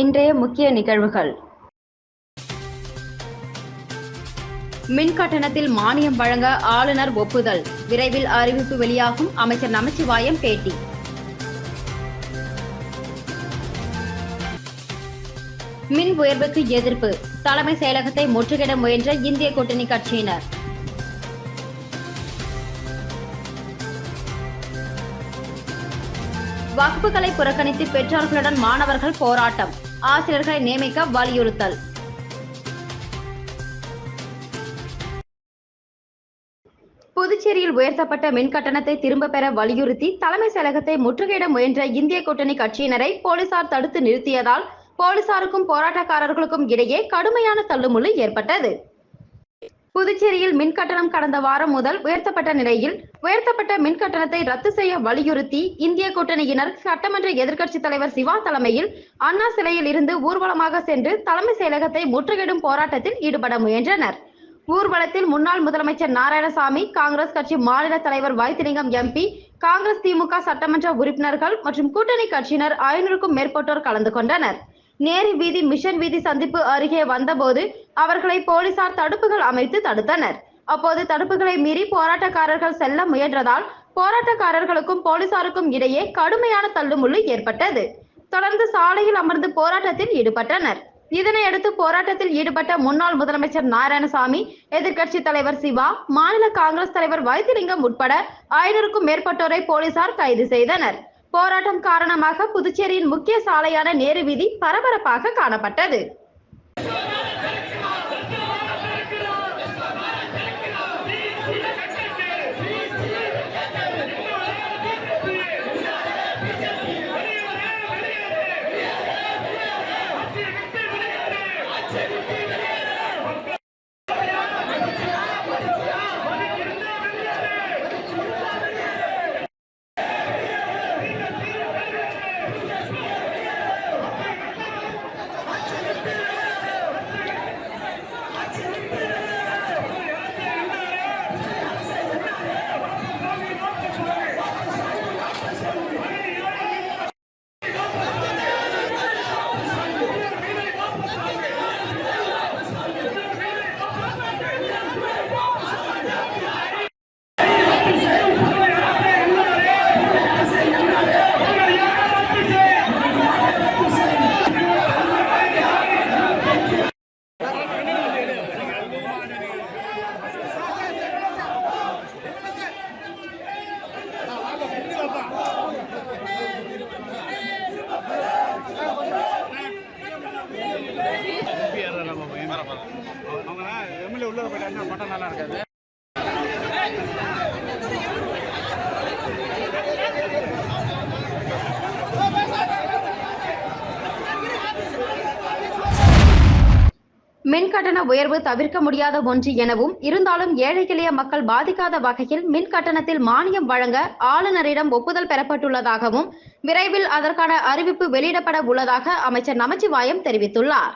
இன்றைய முக்கிய நிகழ்வுகள். மின் கட்டணத்தில் மானியம் வழங்க ஆளுநர் ஒப்புதல். விரைவில் அறிவிப்பு வெளியாகும். அமைச்சர் நமச்சிவாயம் பேட்டி. மின் உயர்வுக்கு எதிர்ப்பு. தலைமை செயலகத்தை முற்றுகிட முயன்ற இந்திய கூட்டணி கட்சியினர். வகுப்புகளை புறக்கணித்து பெற்றோர்களுடன் மாணவர்கள் போராட்டம். ஆசிரியர்களை நியமிக்க வலியுறுத்தல். புதுச்சேரியில் உயர்த்தப்பட்ட மின் கட்டணத்தை திரும்ப பெற வலியுறுத்தி தலைமை செயலகத்தை முற்றுகையிட முயன்ற இந்திய கூட்டணி கட்சியினரை போலீசார் தடுத்து நிறுத்தியதால் போலீசாருக்கும் போராட்டக்காரர்களுக்கும் இடையே கடுமையான தள்ளுமுள்ளு ஏற்பட்டது. புதுச்சேரியில் மின் கட்டணம் கடந்த வாரம் முதல் உயர்த்தப்பட்ட நிலையில் உயர்த்தப்பட்ட மின் கட்டணத்தை ரத்து செய்ய வலியுறுத்தி இந்திய கூட்டணியினர் சட்டமன்ற எதிர்க்கட்சித் தலைவர் சிவா தலைமையில் அண்ணா சிலையில் இருந்து ஊர்வலமாக சென்று தலைமை செயலகத்தை முற்றுகையிடும் போராட்டத்தில் ஈடுபட முயன்றனர். ஊர்வலத்தில் முன்னாள் முதலமைச்சர் நாராயணசாமி காங்கிரஸ் கட்சி மாநில தலைவர் வைத்திலிங்கம் எம்பி காங்கிரஸ் திமுக சட்டமன்ற உறுப்பினர்கள் மற்றும் கூட்டணி கட்சியினர் ஐநூறுக்கும் மேற்பட்டோர் கலந்து கொண்டனர். நேரு வீதி மிஷன் வீதி சந்திப்பு அருகே வந்தபோது அவர்களை போலீசார் தடுப்புகள் அமைத்து தடுத்தனர். அப்போது தடுப்புகளை மீறி போராட்டக்காரர்கள் செல்ல முயன்றதால் போராட்டக்காரர்களுக்கும் போலீசாருக்கும் இடையே கடுமையான தள்ளுமுள்ளு ஏற்பட்டது. தொடர்ந்து சாலையில் அமர்ந்து போராட்டத்தில் ஈடுபட்டனர். இதனையடுத்து போராட்டத்தில் ஈடுபட்ட முன்னாள் முதலமைச்சர் நாராயணசாமி எதிர்க்கட்சி தலைவர் சிவா மாநில காங்கிரஸ் தலைவர் வைத்திலிங்கம் உட்பட ஐநூறுக்கும் மேற்பட்டோரை போலீசார் கைது செய்தனர். போராட்டம் காரணமாக புதுச்சேரியின் முக்கிய சாலையான நேரு வீதி பரபரப்பாக காணப்பட்டது. எம்எல்ஏ உள்ள போயிட்டாங்கன்னா பட்டம் நல்லா இருக்காது. மின் கட்டண உயர்வு தவிர்க்க முடியாத ஒன்று எனவும் இருந்தாலும் ஏழை எளிய மக்கள் பாதிக்காத வகையில் மின் கட்டணத்தில் மானியம் வழங்க ஆளுநரிடம் ஒப்புதல் பெறப்பட்டுள்ளதாகவும் விரைவில் அதற்கான அறிவிப்பு வெளியிடப்பட உள்ளதாக அமைச்சர் நமச்சிவாயம் தெரிவித்துள்ளார்.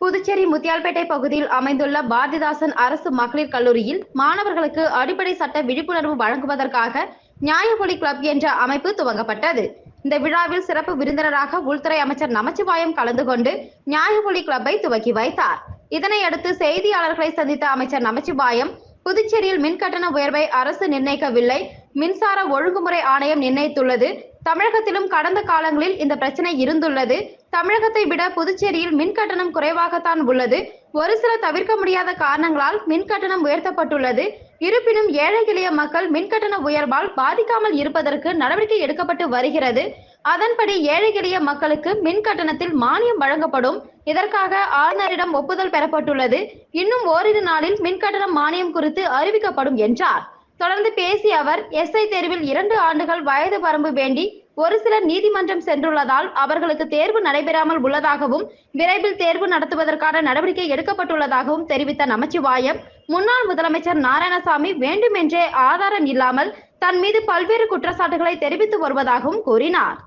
புதுச்சேரி முத்தியால்பேட்டை பகுதியில் அமைந்துள்ள பாரதிதாசன் அரசு மகளிர் கல்லூரியில் மாணவர்களுக்கு அடிப்படை சட்ட விழிப்புணர்வு வழங்குவதற்காக நியாயபொலி கிளப் என்ற அமைப்பு துவங்கப்பட்டது. இந்த விழாவில் சிறப்பு விருந்தினராக உள்துறை அமைச்சர் நமச்சிவாயம் கலந்து கொண்டு நியாயபொலி கிளப்பை துவக்கி வைத்தார். இதனையடுத்து செய்தியாளர்களை சந்தித்த அமைச்சர் நமச்சிவாயம் புதுச்சேரியில் மின் கட்டண உயர்வை அரசு நிர்ணயிக்கவில்லை மின்சார ஒழுங்குமுறை ஆணையம் நிர்ணயித்துள்ளது தமிழகத்திலும் கடந்த காலங்களில் இந்த பிரச்சனை இருந்துள்ளது தமிழகத்தை விட புதுச்சேரியில் மின் கட்டணம் குறைவாகத்தான் உள்ளது. ஒரு சில தவிர்க்க முடியாத காரணங்களால் மின் கட்டணம் உயர்த்தப்பட்டுள்ளது. இருப்பினும் ஏழை எளிய மக்கள் மின் கட்டண உயர்வால் பாதிக்காமல் இருப்பதற்கு நடவடிக்கை எடுக்கப்பட்டு வருகிறது. அதன்படி ஏழை எளிய மக்களுக்கு மின் கட்டணத்தில் மானியம் வழங்கப்படும். இதற்காக ஆளுநரிடம் ஒப்புதல் பெறப்பட்டுள்ளது. இன்னும் ஓரிரு நாளில் மின் கட்டணம் மானியம் குறித்து அறிவிக்கப்படும் என்றார். தொடர்ந்து பேசிய அவர் எஸ்ஐ தேர்வில் இரண்டு ஆண்டுகள் வயது வரம்பு வேண்டி ஒரு சிலர் நீதிமன்றம் சென்றுள்ளதால் அவர்களுக்கு தேர்வு நடைபெறாமல் உள்ளதாகவும் விரைவில் தேர்வு நடத்துவதற்கான நடவடிக்கை எடுக்கப்பட்டுள்ளதாகவும் தெரிவித்த நமச்சிவாயம் முன்னாள் முதலமைச்சர் நாராயணசாமி வேண்டுமென்றே ஆதாரம் இல்லாமல் தன் மீது பல்வேறு குற்றச்சாட்டுகளை தெரிவித்து வருவதாகவும் கூறினார்.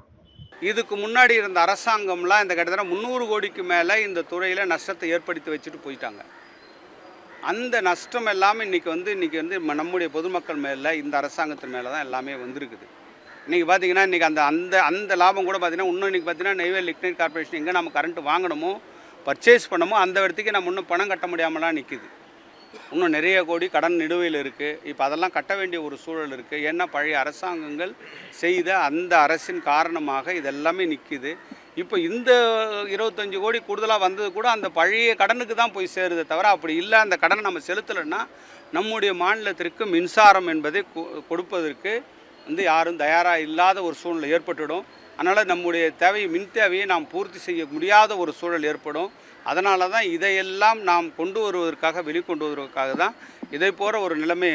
இதுக்கு முன்னாடி இருந்த அரசாங்கம்லாம் இந்த கிட்டத்தட்ட முந்நூறு கோடிக்கு மேலே இந்த துறையில் நஷ்டத்தை ஏற்படுத்தி வச்சுட்டு போயிட்டாங்க. அந்த நஷ்டம் எல்லாமே இன்றைக்கி வந்து இன்றைக்கி வந்து நம்முடைய பொதுமக்கள் மேலே இந்த அரசாங்கத்தின் மேலே தான் எல்லாமே வந்திருக்குது. இன்றைக்கி பார்த்தீங்கன்னா இன்றைக்கி அந்த அந்த அந்த லாபம் கூட பார்த்தீங்கன்னா இன்னும் இன்றைக்கி பார்த்தீங்கன்னா நெய்வேலி லிக்னைட் கார்பரேஷன் எங்கே நம்ம கரண்ட் வாங்கணுமோ பர்ச்சேஸ் பண்ணமோ அந்த இடத்துக்கு நம்ம இன்னும் பணம் கட்ட முடியாமலாம் நிற்கிது இன்னும் நிறைய கோடி கடன் நிடுவையில் இருக்குது இப்போ அதெல்லாம் கட்ட வேண்டிய ஒரு சூழல் இருக்குது ஏன்னா பழைய அரசாங்கங்கள் செய்த அந்த அரசின் காரணமாக இதெல்லாமே நிற்கிது இப்போ இந்த இருபத்தஞ்சி கோடி கூடுதலாக வந்தது கூட அந்த பழைய கடனுக்கு தான் போய் சேருதே தவிர அப்படி இல்லை. அந்த கடனை நம்ம செலுத்தலைன்னா நம்முடைய மாநிலத்திற்கு மின்சாரம் என்பதை கொ- கொடுப்பதற்கு வந்து யாரும் தயாராக இல்லாத ஒரு சூழ்நிலை ஏற்பட்டுடும் அதனால் நம்முடைய தேவையை மின் தேவையை நாம் பூர்த்தி செய்ய முடியாத ஒரு சூழல் ஏற்படும். அதனால தான் இதையெல்லாம் நாம் கொண்டு வருவதற்காக வெளிக்கொண்டு வருவதற்காக தான் இதை போகிற ஒரு நிலைமை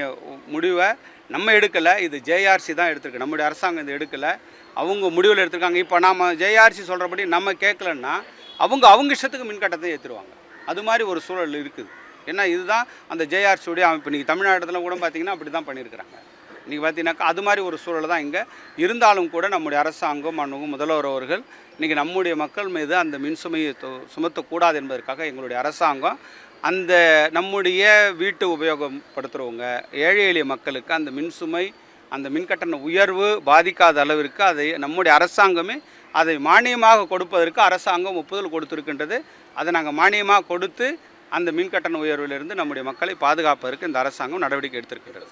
முடிவை நம்ம எடுக்கலை. இது ஜேஆர்சி தான் எடுத்திருக்கு. நம்முடைய அரசாங்கம் இதை எடுக்கலை. அவங்க முடிவில் எடுத்திருக்காங்க. இப்போ நாம் ஜேஆர்சி சொல்கிறபடி நம்ம கேட்கலன்னா அவங்க அவங்க இஷ்டத்துக்கு மின்கட்டத்தை ஏற்றுருவாங்க அது மாதிரி ஒரு சூழல் இருக்குது. ஏன்னா இதுதான் அந்த ஜேஆர்சியுடைய அமைப்பு. இன்றைக்கி தமிழ்நாட்டில் கூட பார்த்திங்கன்னா அப்படி தான் பண்ணியிருக்கிறாங்க. இன்றைக்கி பார்த்தீங்கன்னாக்கா அது மாதிரி ஒரு சூழல் தான் இங்கே இருந்தாலும் கூட நம்முடைய அரசாங்கம் மாண்புமிகு முதல்வர் அவர்கள் இன்றைக்கி நம்முடைய மக்கள் மீது அந்த மின்சுமையை து- சுமத்தக்கூடாது என்பதற்காக எங்களுடைய அரசாங்கம் அந்த நம்முடைய வீட்டு உபயோகப்படுத்துகிறவங்க ஏழை எளிய மக்களுக்கு அந்த மின்சுமை அந்த மின்கட்டண உயர்வு பாதிக்காத அளவிற்கு அதை நம்முடைய அரசாங்கமே அதை மானியமாக கொடுப்பதற்கு அரசாங்கம் ஒப்புதல் கொடுத்திருக்கின்றது. அதை நாங்கள் மானியமாக கொடுத்து அந்த மின்கட்டண உயர்விலிருந்து நம்முடைய மக்களை பாதுகாப்பதற்கு இந்த அரசாங்கம் நடவடிக்கை எடுத்திருக்கிறது.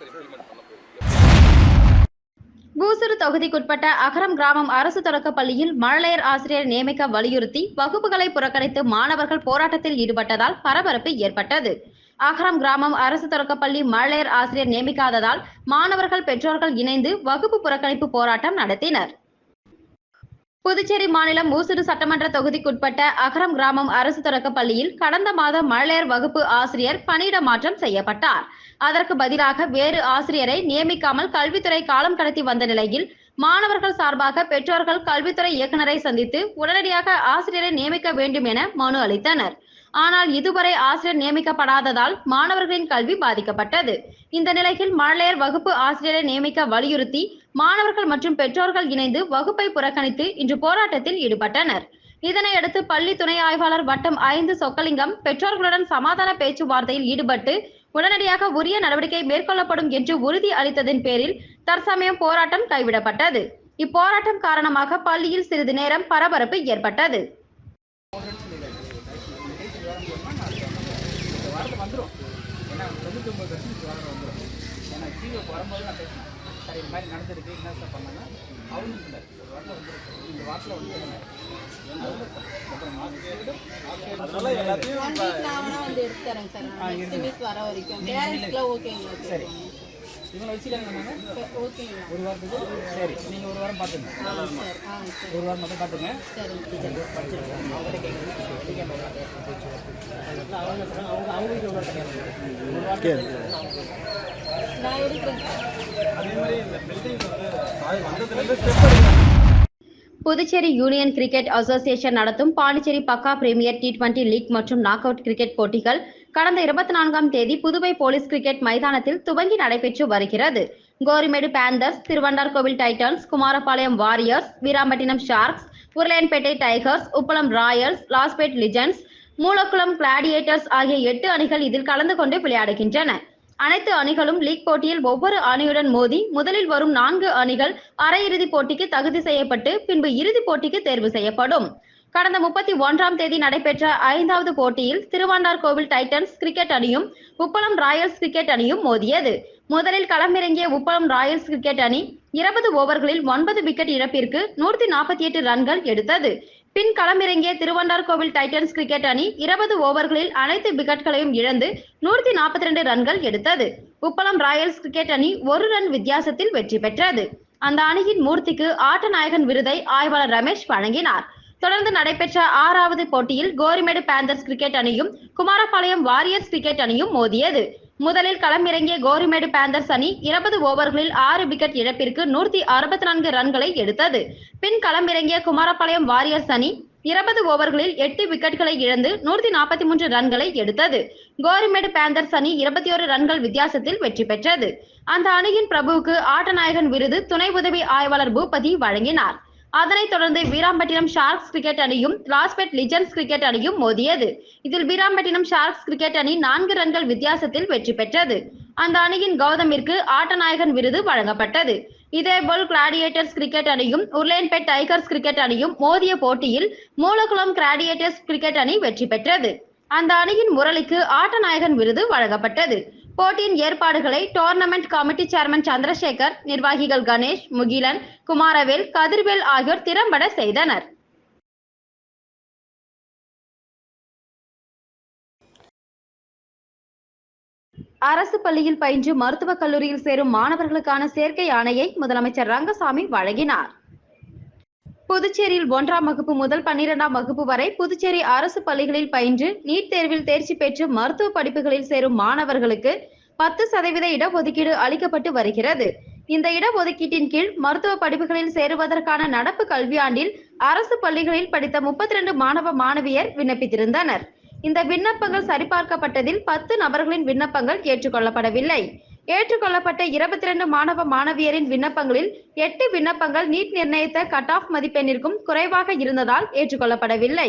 பூசூர் தொகுதிக்குட்பட்ட அகரம் கிராமம் அரசு தொடக்க பள்ளியில் மழலையர் ஆசிரியர் நியமிக்க வலியுறுத்தி வகுப்புகளை புறக்கணித்து மாணவர்கள் போராட்டத்தில் ஈடுபட்டதால் பரபரப்பு ஏற்பட்டது. அகரம் கிராமம் அரசு தொடக்கப்பள்ளி மழலையர் ஆசிரியர் நியமிக்காததால் மாணவர்கள் பெற்றோர்கள் இணைந்து வகுப்பு புறக்கணிப்பு போராட்டம் நடத்தினர். புதுச்சேரி மாநிலம் ஊசுடு சட்டமன்ற தொகுதிக்குட்பட்ட அகரம் கிராமம் அரசு தொடக்க பள்ளியில் கடந்த மாதம் மழலையர் வகுப்பு ஆசிரியர் பணியிட மாற்றம் செய்யப்பட்டார். அதற்கு பதிலாக வேறு ஆசிரியரை நியமிக்காமல் கல்வித்துறை காலம் கடத்தி வந்த நிலையில் மாணவர்கள் சார்பாக பெற்றோர்கள் கல்வித்துறை இயக்குநரை சந்தித்து உடனடியாக ஆசிரியரை நியமிக்க வேண்டும் என மனு அளித்தனர். ஆனால் இதுவரை ஆசிரியர் நியமிக்கப்படாததால் மாணவர்களின் கல்வி பாதிக்கப்பட்டது. இந்த நிலையில் மழலையர் வகுப்பு ஆசிரியரை நியமிக்க வலியுறுத்தி மாணவர்கள் மற்றும் பெற்றோர்கள் இணைந்து வகுப்பை புறக்கணித்து இன்று போராட்டத்தில் ஈடுபட்டனர். இதனையடுத்து பள்ளி துணை ஆய்வாளர் வட்டம் ஐந்து சொக்கலிங்கம் பெற்றோர்களுடன் சமாதான பேச்சுவார்த்தையில் ஈடுபட்டு உடனடியாக உரிய நடவடிக்கை மேற்கொள்ளப்படும் என்று உறுதி அளித்ததன் பேரில் தற்சமயம் போராட்டம் கைவிடப்பட்டது. இப்போராட்டம் காரணமாக பள்ளியில் சிறிது நேரம் பரபரப்பு ஏற்பட்டது. சார் இது மாதிரி நடந்திருக்கு. என்ன சார் பண்ணாங்க அவரும் இல்லை. ஒரு வாரத்தில் வந்துடும் இந்த வாரத்தில் வந்துடுங்க அதனால எல்லாத்தையும் வந்து எடுத்து தரேன் சார். நான் நெக்ஸ்ட் வீக் வர வரைக்கும். பேரண்ட்ஸ்க்குலாம் ஓகேங்களா சரி. இவங்களை வச்சுக்கலாங்க ஒரு வாரத்துக்கு சரி நீங்கள் ஒரு வாரம் பார்த்துங்க. ஒரு வாரம் மட்டும் பார்த்துங்க. அவங்க ஒரு புதுச்சேரி யூனியன் கிரிக்கெட் அசோசியேஷன் நடத்தும் Pondicherry pakka premier T twenty league மற்றும் நாக் அவுட் கிரிக்கெட் போட்டிகள் கடந்த இருபத்தி நான்காம் தேதி புதுவை போலீஸ் கிரிக்கெட் மைதானத்தில் துவங்கி நடைபெற்று வருகிறது. Gorimedu Panthers Thiruvandarkoil Titans Kumarapalayam Warriors Veerampattinam Sharks Orleanpet Tigers Uppalam Royals Lawspet Legends Moolakulam Gladiators ஆகிய எட்டு அணிகள் இதில் கலந்து கொண்டு விளையாடுகின்றன. அனைத்து அணிகளும் லீக் போட்டியில் ஒவ்வொரு அணியுடன் மோதி முதலில் வரும் நான்கு அணிகள் அரையிறுதிப் போட்டிக்கு தகுதி செய்யப்பட்டு பின்பு இறுதிப் போட்டிக்கு தேர்வு செய்யப்படும். கடந்த முப்பத்தி ஒன்றாம் தேதி நடைபெற்ற ஐந்தாவது போட்டியில் திருவாண்டார்கோவில் டைட்டன்ஸ் கிரிக்கெட் அணியும் உப்பளம் ராயல்ஸ் கிரிக்கெட் அணியும் மோதியது. முதலில் களமிறங்கிய உப்பளம் ராயல்ஸ் கிரிக்கெட் அணி இருபது ஓவர்களில் ஒன்பது விக்கெட் இழப்பிற்கு நூற்றி நாற்பத்தி எட்டு ரன்கள் எடுத்தது. பின் களமிறங்கிய திருவண்டார்கோவில் டைட்டன்ஸ் கிரிக்கெட் அணி இருபது ஓவர்களில் அனைத்து விக்கெட்களையும் இழந்து நூற்றி நாற்பத்தி ரெண்டு ரன்கள் எடுத்தது. உப்பளம் ராயல்ஸ் கிரிக்கெட் அணி ஒரு ரன் வித்தியாசத்தில் வெற்றி பெற்றது. அந்த அணியின் மூர்த்திக்கு ஆட்ட நாயகன் விருதை ஆய்வாளர் ரமேஷ் வழங்கினார். தொடர்ந்து நடைபெற்ற ஆறாவது போட்டியில் கோரிமேடு பேந்தர்ஸ் கிரிக்கெட் அணியும் குமாரபாளையம் வாரியர்ஸ் கிரிக்கெட் அணியும் மோதியது. முதலில் களமிறங்கிய கோரிமேடு பேந்தர்ஸ் அணி இருபது ஓவர்களில் ஆறு விக்கெட் இழப்பிற்கு நூற்றி அறுபத்தி நான்கு ரன்களை எடுத்தது. பின் களமிறங்கிய குமாரபாளையம் வாரியர்ஸ் அணி இருபது ஓவர்களில் எட்டு விக்கெட்களை இழந்து நூற்றி நாற்பத்தி மூன்று ரன்களை எடுத்தது. கோரிமேடு பேந்தர்ஸ் அணி இருபத்தி ஒரு ரன்கள் வித்தியாசத்தில் வெற்றி பெற்றது. அந்த அணியின் பிரபுவுக்கு ஆட்டநாயகன் விருது துணை உதவி ஆய்வாளர் பூபதி வழங்கினார். அதனைத் தொடர்ந்து வீராம்பட்டினம் ஷார்க்ஸ் கிரிக்கெட் அணியும் லாஸ்பேட் லிஜன்ஸ் கிரிக்கெட் அணியும் மோதியது. இதில் வீராம்பட்டினம் ஷார்க்ஸ் கிரிக்கெட் அணி நான்கு ரன்கள் வித்தியாசத்தில் வெற்றி பெற்றது. அந்த அணியின் கௌதமிற்கு ஆட்டநாயகன் விருது வழங்கப்பட்டது. இதேபோல் கிளாடியேட்டர்ஸ் கிரிக்கெட் அணியும் உர்லேன்பேட் டைகர்ஸ் கிரிக்கெட் அணியும் மோதிய போட்டியில் மூலகுளம் கிளாடியேட்டர்ஸ் கிரிக்கெட் அணி வெற்றி பெற்றது. அந்த அணியின் முரளிக்கு ஆட்டநாயகன் விருது வழங்கப்பட்டது. போட்டியின் ஏற்பாடுகளை டோர்னமெண்ட் கமிட்டி சேர்மன் சந்திரசேகர் நிர்வாகிகள் கணேஷ் முகிலன் குமாரவேல் கதிர்வேல் ஆகியோர் திறம்பட செய்தனர். அரசு பள்ளியில் பயின்று மருத்துவக் கல்லூரியில் சேரும் மாணவர்களுக்கான சேர்க்கை ஆணையை முதலமைச்சர் ரங்கசாமி வழங்கினார். புதுச்சேரியில் ஒன்றாம் வகுப்பு முதல் பன்னிரெண்டாம் வகுப்பு வரை புதுச்சேரி அரசு பள்ளிகளில் பயின்று நீட் தேர்வில் தேர்ச்சி பெற்று மருத்துவ படிப்புகளில் சேரும் மாணவர்களுக்கு பத்து சதவீத இடஒதுக்கீடு அளிக்கப்பட்டு வருகிறது. இந்த இடஒதுக்கீட்டின் கீழ் மருத்துவ படிப்புகளில் சேருவதற்கான நடப்பு கல்வியாண்டில் அரசு பள்ளிகளில் படித்த முப்பத்தி ரெண்டு மாணவ மாணவியர் விண்ணப்பித்திருந்தனர். இந்த விண்ணப்பங்கள் சரிபார்க்கப்பட்டதில் பத்து நபர்களின் விண்ணப்பங்கள் ஏற்றுக்கொள்ளப்படவில்லை. ஏற்றுக்கொள்ளப்பட்ட இருபத்தி ரெண்டு மாணவ மாணவியரின் விண்ணப்பங்களில் எட்டு விண்ணப்பங்கள் நீட் நிர்ணயித்த கட் ஆஃப் மதிப்பெண்ணிற்கும் குறைவாக இருந்ததால் ஏற்றுக்கொள்ளப்படவில்லை.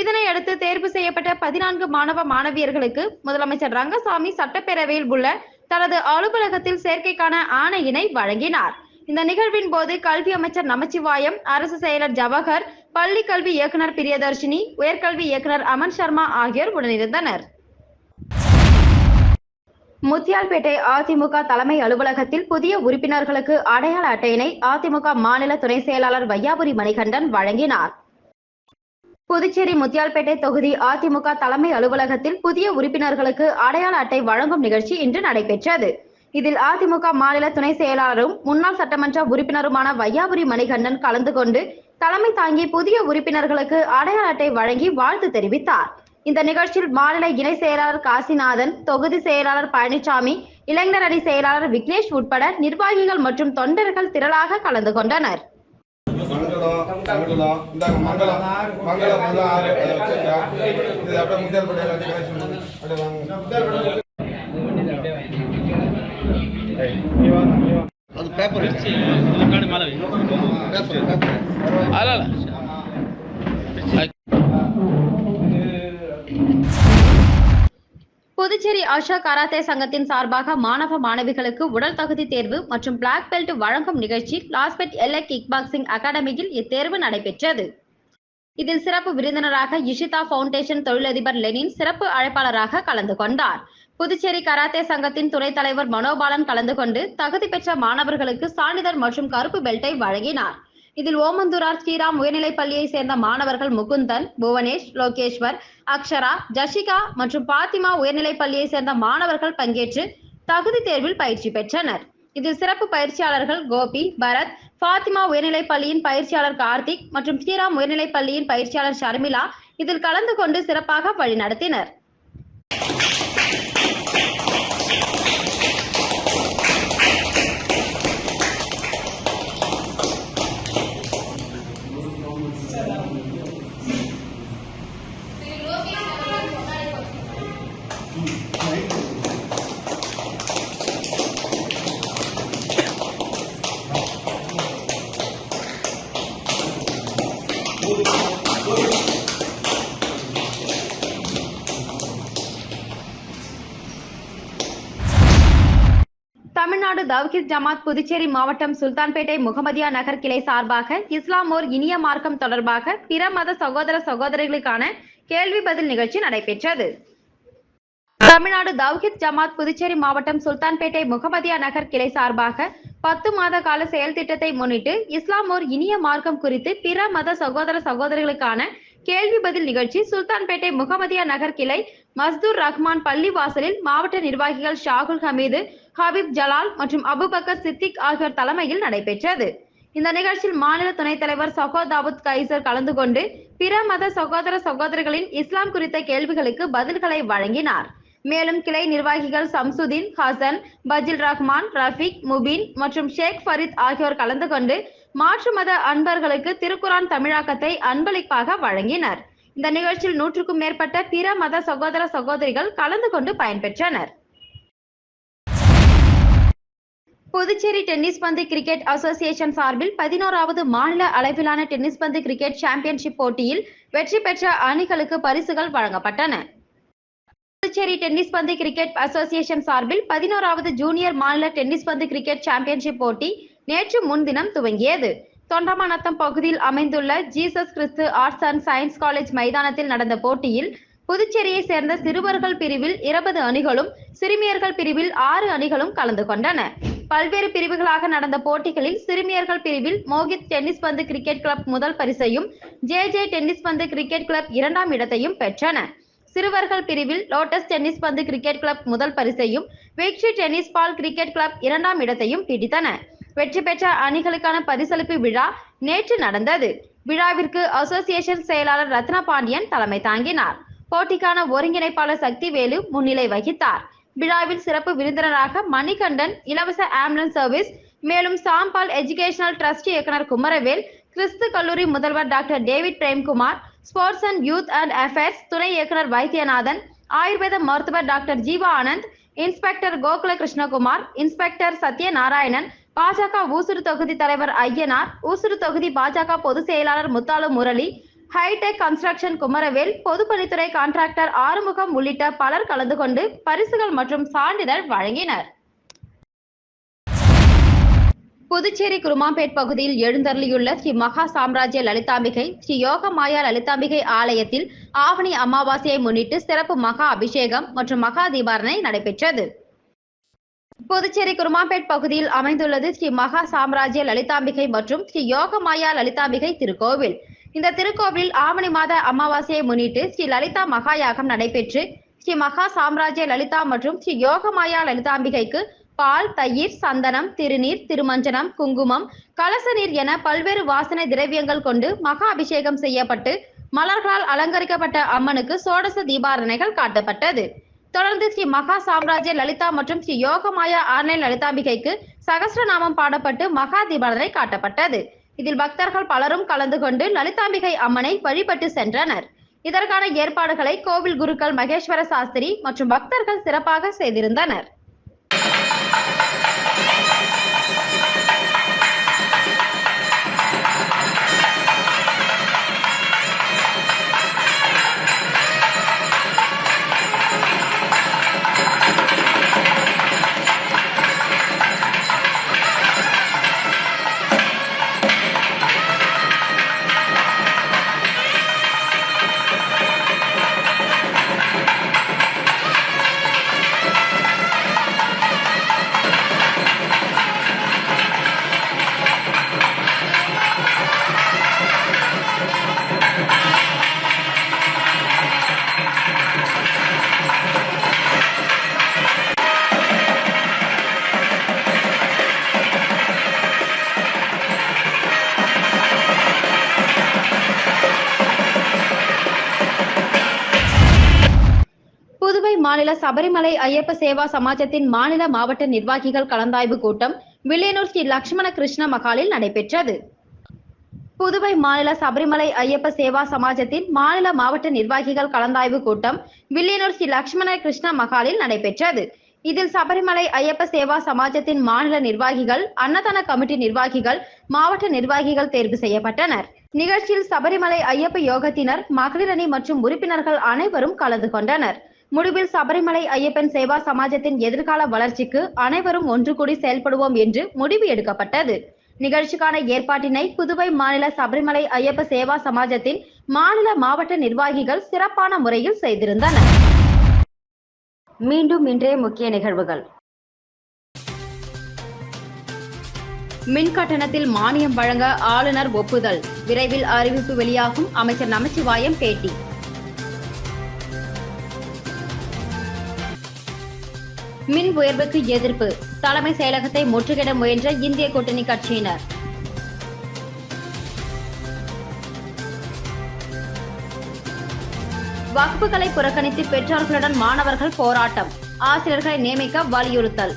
இதனையடுத்து தேர்வு செய்யப்பட்ட பதினான்கு மாணவ மாணவியர்களுக்கு முதலமைச்சர் ரங்கசாமி சட்டப்பேரவையில் உள்ள தனது அலுவலகத்தில் சேர்க்கைக்கான ஆணையினை வழங்கினார். இந்த நிகழ்வின் போது கல்வி அமைச்சர் நமச்சிவாயம் அரசு செயலர் ஜவஹர் பள்ளி கல்வி இயக்குனர் பிரியதர்ஷினி உயர்கல்வி இயக்குனர் அமன் சர்மா ஆகியோர் உடனிருந்தனர். முத்தியால்பேட்டை அதிமுக தலைமை அலுவலகத்தில் புதிய உறுப்பினர்களுக்கு அடையாள அட்டையினை அதிமுக மாநில துணை செயலாளர் வையாபுரி மணிகண்டன் வழங்கினார். புதுச்சேரி முத்தியால்பேட்டை தொகுதி அதிமுக தலைமை அலுவலகத்தில் புதிய உறுப்பினர்களுக்கு அடையாள அட்டை வழங்கும் நிகழ்ச்சி இன்று நடைபெற்றது. இதில் அதிமுக மாநில துணை செயலாளரும் முன்னாள் சட்டமன்ற உறுப்பினருமான வையாபுரி மணிகண்டன் கலந்து கொண்டு தலைமை தாங்கி புதிய உறுப்பினர்களுக்கு அடையாள அட்டை வழங்கி வாழ்த்து தெரிவித்தார். இந்த நிகழ்ச்சியில் மாநில இணை செயலாளர் காசிநாதன் தொகுதி செயலாளர் பழனிசாமி இளைஞர் அணி செயலாளர் விக்னேஷ் உட்பட நிர்வாகிகள் மற்றும் தொண்டர்கள் திரளாக கலந்து கொண்டனர். அதை இது அப்படியே புதுச்சேரி ஆஷா கராத்தே சங்கத்தின் சார்பாக மாணவ மாணவிகளுக்கு உடல் தகுதி தேர்வு மற்றும் பிளாக் பெல்ட் வழங்கும் நிகழ்ச்சி லாஸ்பெட் எல்லை கிக் பாக்ஸிங் அகாடமியில் இத்தேர்வு நடைபெற்றது. இதில் சிறப்பு விருந்தினராக இஷிதா ஃபவுண்டேஷன் தொழிலதிபர் லெனின் சிறப்பு அழைப்பாளராக கலந்து கொண்டார். புதுச்சேரி கராத்தே சங்கத்தின் துணைத் தலைவர் மனோபாலன் கலந்து கொண்டு தகுதி பெற்ற மாணவர்களுக்கு சான்றிதழ் மற்றும் கருப்பு பெல்ட்டை வழங்கினார். இதில் ஓமந்தூரார் ஸ்ரீராம் உயர்நிலைப் பள்ளியை சேர்ந்த மாணவர்கள் முகுந்தன் புவனேஷ் லோகேஸ்வர் அக்ஷரா ஜஷிகா மற்றும் பாத்திமா உயர்நிலைப் பள்ளியை சேர்ந்த மாணவர்கள் பங்கேற்று தகுதி தேர்வில் பயிற்சி பெற்றனர். இதில் சிறப்பு பயிற்சியாளர்கள் கோபி பரத் ஃபாத்திமா உயர்நிலைப் பள்ளியின் பயிற்சியாளர் கார்த்திக் மற்றும் ஸ்ரீராம் உயர்நிலைப் பள்ளியின் பயிற்சியாளர் ஷர்மிளா இதில் கலந்து கொண்டு சிறப்பாக வழிநடத்தினர். தமிழ்நாடு தவ்ஹித் ஜமாத் புதுச்சேரி மாவட்டம் சுல்தான்பேட்டை முகமதியா நகர் கிளை சார்பாக இஸ்லாம் ஓர் இனிய மார்க்கம் தொடர்பாக பிற மத சகோதர சகோதரிகளுக்கான கேள்வி பதில் நிகழ்ச்சி நடைபெற்றது. தமிழ்நாடு தவ்ஹித் ஜமாத் புதுச்சேரி மாவட்டம் சுல்தான்பேட்டை முகமதியா நகர் கிளை சார்பாக பத்து மாத கால செயல் திட்டத்தை முன்னிட்டு இஸ்லாம் ஓர் இனிய மார்க்கம் குறித்து பிற மத சகோதர சகோதரிகளுக்கான கேள்வி பதில் நிகழ்ச்சி சுல்தான்பேட்டை முகமதியா நகர் கிளை மஸ்தூர் ரஹ்மான் பள்ளி வாசலில் மாவட்ட நிர்வாகிகள் ஷாகுல் ஹமீது ஹபீப் ஜலால் மற்றும் அபுபக்கர் சித்திக் ஆகியோர் தலைமையில் நடைபெற்றது. இந்த நிகழ்ச்சியில் மாநில துணைத் தலைவர் சகோ தாவூத் கைசர் கலந்து கொண்டு பிற மத சகோதர சகோதரிகளின் இஸ்லாம் குறித்த கேள்விகளுக்கு பதில்களை வழங்கினார். மேலும் கிளை நிர்வாகிகள் சம்சுதீன் ஹசன் பஜில் ரஹ்மான் ரஃபிக் முபீன் மற்றும் ஷேக் ஃபரித் ஆகியோர் கலந்து கொண்டு மாற்று மத அன்பர்களுக்கு திருக்குரான் தமிழாக்கத்தை அன்பளிப்பாக வழங்கினர். இந்த நிகழ்ச்சியில் நூற்றுக்கும் மேற்பட்ட பிற மத சகோதர சகோதரிகள் கலந்து கொண்டு பயன்பெற்றனர். புதுச்சேரி டென்னிஸ் பந்து கிரிக்கெட் அசோசியேஷன் சார்பில் பதினோராவது மாநில அளவிலான டென்னிஸ் பந்து கிரிக்கெட் சாம்பியன்ஷிப் போட்டியில் வெற்றி பெற்ற அணிகளுக்கு பரிசுகள் வழங்கப்பட்டன. புதுச்சேரி டென்னிஸ் பந்து கிரிக்கெட் அசோசியேஷன் சார்பில் பதினோராவது ஜூனியர் மாநில டென்னிஸ் பந்து கிரிக்கெட் சாம்பியன்ஷிப் போட்டி நேற்று முன்தினம் துவங்கியது. தொண்டமாநத்தம் பகுதியில் அமைந்துள்ள Jesus Kristu arts and science college மைதானத்தில் நடந்த போட்டியில் புதுச்சேரியை சேர்ந்த சிறுவர்கள் பிரிவில் இருபது அணிகளும் சிறுமியர்கள் பிரிவில் ஆறு அணிகளும் கலந்து கொண்டன. பல்வேறு பிரிவுகளாக நடந்த போட்டிகளில் சிறுமியர்கள் பிரிவில் மோகித் டென்னிஸ் பந்து கிரிக்கெட் கிளப் முதல் பரிசையும் ஜே ஜே டென்னிஸ் பந்து கிரிக்கெட் கிளப் இரண்டாம் இடத்தையும் பெற்றன. சிறுவர்கள் பிரிவில் லோட்டஸ் டென்னிஸ் பந்து கிரிக்கெட் கிளப் முதல் பரிசையும் Vikshi tennis ball cricket club இரண்டாம் இடத்தையும் பிடித்தன. வெற்றி பெற்ற அணிகளுக்கான பரிசளிப்பு விழா நேற்று நடந்தது. விழாவிற்கு அசோசியேஷன் செயலாளர் ரத்னா பாண்டியன் தலைமை தாங்கினார். போட்டிக்கான ஒருங்கிணைப்பாளர் சக்திவேலு முன்னிலை வகித்தார். விழாவில் சிறப்பு விருந்தினராக மணிகண்டன் இலவச ஆம்புலன்ஸ் சர்வீஸ் மேலும் சாம்பால் எஜுகேஷனல் ட்ரஸ்ட் இயக்குனர் குமரவேல் கிறிஸ்து கல்லூரி முதல்வர் doctor David Premkumar sports and youth and affairs துணை இயக்குனர் வைத்தியநாதன் ஆயுர்வேத மருத்துவர் doctor Jeeva Anand inspector Gokula Krishnakumar inspector Sathyanarayanan BJP Oussudu தொகுதி தலைவர் ஐயனார் ஊசுடு தொகுதி பாஜக பொதுச் செயலாளர் Muthalu Murali hi tech construction Kumaravel பொதுப்பணித்துறை கான்ட்ராக்டர் ஆறுமுகம் உள்ளிட்ட பலர் கலந்து கொண்டு பரிசுகள் மற்றும் சான்றிதழ் வழங்கினர். புதுச்சேரி குருமாம்பேட் பகுதியில் எழுந்தருளியுள்ள ஸ்ரீ மகா சாம்ராஜ்ய லலிதாம்பிகை ஸ்ரீ யோக மாயா லலிதாம்பிகை ஆலயத்தில் ஆவணி அமாவாசையை முன்னிட்டு சிறப்பு மகா அபிஷேகம் மற்றும் மகா தீபாரணை நடைபெற்றது. புதுச்சேரி குருமாம்பேட் பகுதியில் அமைந்துள்ளது ஸ்ரீ மகா சாம்ராஜ்ய லலிதாம்பிகை மற்றும் ஸ்ரீ யோக மாயா லலிதாம்பிகை திருக்கோவில். இந்த திருக்கோவிலில் ஆவணி மாத அமாவாசையை முன்னிட்டு ஸ்ரீ லலிதா மகாயாகம் நடைபெற்று ஸ்ரீ மகா சாம்ராஜ்ய லலிதா மற்றும் ஸ்ரீ யோகமாயா லலிதாம்பிகைக்கு பால் தயிர் சந்தனம் திருநீர் திருமஞ்சனம் குங்குமம் கலச நீர் என பல்வேறு வாசனை திரவியங்கள் கொண்டு மகா அபிஷேகம் செய்யப்பட்டு மலர்களால் அலங்கரிக்கப்பட்ட அம்மனுக்கு சோடச தீபாரணைகள் காட்டப்பட்டது. தொடர்ந்து ஸ்ரீ மகா சாம்ராஜ்ய லலிதா மற்றும் ஸ்ரீ யோகமாயா ஆன்லைன் லலிதாம்பிகைக்கு சகசிரநாமம் பாடப்பட்டு மகா தீபாரணை காட்டப்பட்டது. இதில் பக்தர்கள் பலரும் கலந்து கொண்டு லலிதாம்பிகை அம்மனை வழிபட்டு சென்றனர். இதற்கான ஏற்பாடுகளை கோவில் குருக்கள் மகேஸ்வர சாஸ்திரி மற்றும் பக்தர்கள் சிறப்பாக செய்திருந்தனர். மாநில சபரிமலை ஐயப்ப சேவா சமாஜத்தின் மாநில மாவட்ட நிர்வாகிகள் கலந்தாய்வு கூட்டம் வில்லியனூர் ஸ்ரீ லட்சுமண கிருஷ்ண மகாலில் நடைபெற்றது. புதுவை மாநில சபரிமலை ஐயப்ப சேவா சமாஜத்தின் மாநில மாவட்ட நிர்வாகிகள் கலந்தாய்வு கூட்டம் வில்லியனூர் ஸ்ரீ லட்சுமண கிருஷ்ண மகாலில் நடைபெற்றது. இதில் சபரிமலை ஐயப்ப சேவா சமாஜத்தின் மாநில நிர்வாகிகள் அன்னதான கமிட்டி நிர்வாகிகள் மாவட்ட நிர்வாகிகள் தேர்வு செய்யப்பட்டனர். நிகழ்ச்சியில் சபரிமலை ஐயப்ப யோகத்தினர் மகளிர் அணி மற்றும் உறுப்பினர்கள் அனைவரும் கலந்து கொண்டனர். முடிவில் சபரிமலை ஐயப்பன் சேவா சமாஜத்தின் எதிர்கால வளர்ச்சிக்கு அனைவரும் ஒன்று கூடி செயல்படுவோம் என்று முடிவு எடுக்கப்பட்டது. நிகழ்ச்சிக்கான ஏற்பாட்டினை புதுவை மாநில சபரிமலை ஐயப்ப சேவா சமாஜத்தின் மாநில மாவட்ட நிர்வாகிகள் சிறப்பான முறையில் செய்திருந்தனர். மீண்டும் இன்றைய முக்கிய நிகழ்வுகள். மின் கட்டணத்தில் மானியம் வழங்க ஆளுநர் ஒப்புதல். விரைவில் அறிவிப்பு வெளியாகும். அமைச்சர் நமச்சிவாயம் பேட்டி. மின் உயர்வுக்கு எதிர்ப்பு. தலைமை செயலகத்தை முற்றுகையிட முயன்ற இந்திய கூட்டணி கட்சியினர். வகுப்புகளை புறக்கணித்து பெற்றோர்களுடன் மாணவர்கள் போராட்டம். ஆசிரியர்களை நியமிக்க வலியுறுத்தல்.